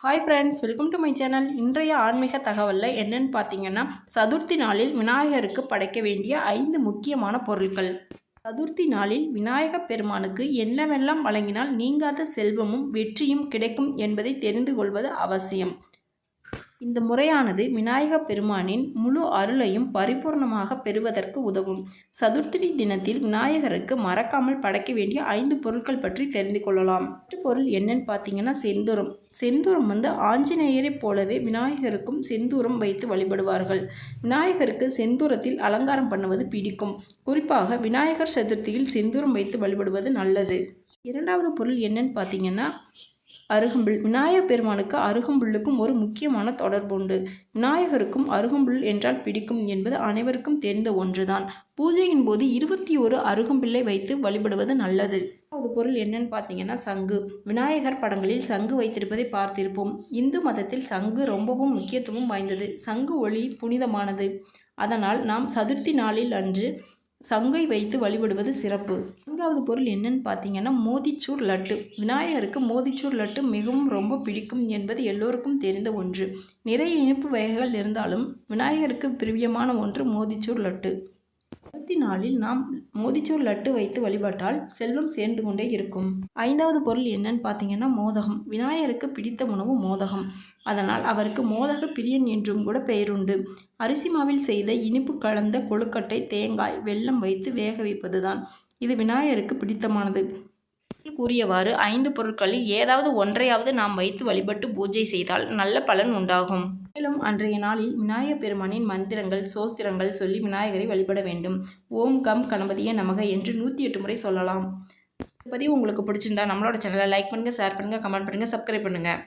Hi friends welcome to my channel இன்றைய ஆன்மீக தகவலில் என்னென்னு பார்த்தீங்கன்னா சதுர்த்தி நாளில் விநாயகருக்கு படைக்க வேண்டிய ஐந்து முக்கியமான பொருட்கள் சதுர்த்தி நாளில் விநாயகப் பெருமானுக்கு என்னவெல்லாம் வழங்கினால் நீங்காத செல்வமும் வெற்றியும் கிடைக்கும் என்பதை தெரிந்து கொள்வது அவசியம். இந்த முறையானது விநாயகப் பெருமானின் முழு அருளையும் பரிபூர்ணமாக பெறுவதற்கு உதவும். சதுர்த்தி தினத்தில் விநாயகருக்கு மறக்காமல் படைக்க வேண்டிய ஐந்து பொருட்கள் பற்றி தெரிந்து கொள்ளலாம். பொருள் என்னன்னு பார்த்தீங்கன்னா செந்தூரம். செந்தூரம் வந்து ஆஞ்சநேயரைப் போலவே விநாயகருக்கும் செந்தூரம் வைத்து வழிபடுவார்கள். விநாயகருக்கு செந்தூரத்தில் அலங்காரம் பண்ணுவது பிடிக்கும். குறிப்பாக விநாயகர் சதுர்த்தியில் செந்தூரம் வைத்து வழிபடுவது நல்லது. இரண்டாவது பொருள் என்னன்னு பார்த்தீங்கன்னா அருகம்புல். விநாயகப் பெருமானுக்கு அருகம்புல்லுக்கும் ஒரு முக்கியமான தொடர்பு உண்டு. விநாயகருக்கும் அருகம்புல் என்றால் பிடிக்கும் என்பது அனைவருக்கும் தெரிந்த ஒன்றுதான். பூஜையின் போது இருபத்தி ஒரு அருகம்பிள்ளை வைத்து வழிபடுவது நல்லது. ஒரு பொருள் என்னன்னு பார்த்தீங்கன்னா சங்கு. விநாயகர் படங்களில் சங்கு வைத்திருப்பதை பார்த்திருப்போம். இந்து மதத்தில் சங்கு ரொம்பவும் முக்கியத்துவம் வாய்ந்தது. சங்கு ஒளி புனிதமானது. அதனால் நாம் சதுர்த்தி நாளில் அன்று சங்கை வைத்து வழிபடுவது சிறப்பு. நான்காவது பொருள் என்னன்னு பார்த்தீங்கன்னா மோதிச்சூர் லட்டு. விநாயகருக்கு மோதிச்சூர் லட்டு மிகவும் ரொம்ப பிடிக்கும் என்பது எல்லோருக்கும் தெரிந்த ஒன்று. நிறைய இனிப்பு வகைகள் இருந்தாலும் விநாயகருக்கு பிரியமான ஒன்று மோதிச்சூர் லட்டு. நாளில் நாம் மோதிச்சூர் லட்டு வைத்து வழிபட்டால் செல்வம் சேர்ந்து கொண்டே இருக்கும். ஐந்தாவது பொருள் என்னன்னு பார்த்தீங்கன்னா மோதகம். விநாயகருக்கு பிடித்த உணவு மோதகம். அதனால் அவருக்கு மோதக பிரியன் என்றும் கூட பெயருண்டு. அரிசி மாவில் செய்த இனிப்பு கலந்த கொழுக்கட்டை தேங்காய் வெல்லம் வைத்து வேக வைப்பதுதான். இது விநாயகருக்கு பிடித்தமானது. கூறியவாறு ஐந்து பொருட்களில் ஏதாவது ஒன்றையாவது நாம் வைத்து வழிபட்டு பூஜை செய்தால் நல்ல பலன் உண்டாகும். மேலும் அன்றைய நாளில் விநாயகப் பெருமானின் மந்திரங்கள் சோஸ்திரங்கள் சொல்லி விநாயகரை வழிபட வேண்டும். ஓம் கம் கணபதிய நமக என்று நூற்றி எட்டு முறை சொல்லலாம். பதிவு உங்களுக்கு பிடிச்சிருந்தா நம்மளோட சேனலை லைக் பண்ணுங்கள் ஷேர் பண்ணுங்கள் கமெண்ட் பண்ணுங்கள் சப்ஸ்கிரைப் பண்ணுங்கள்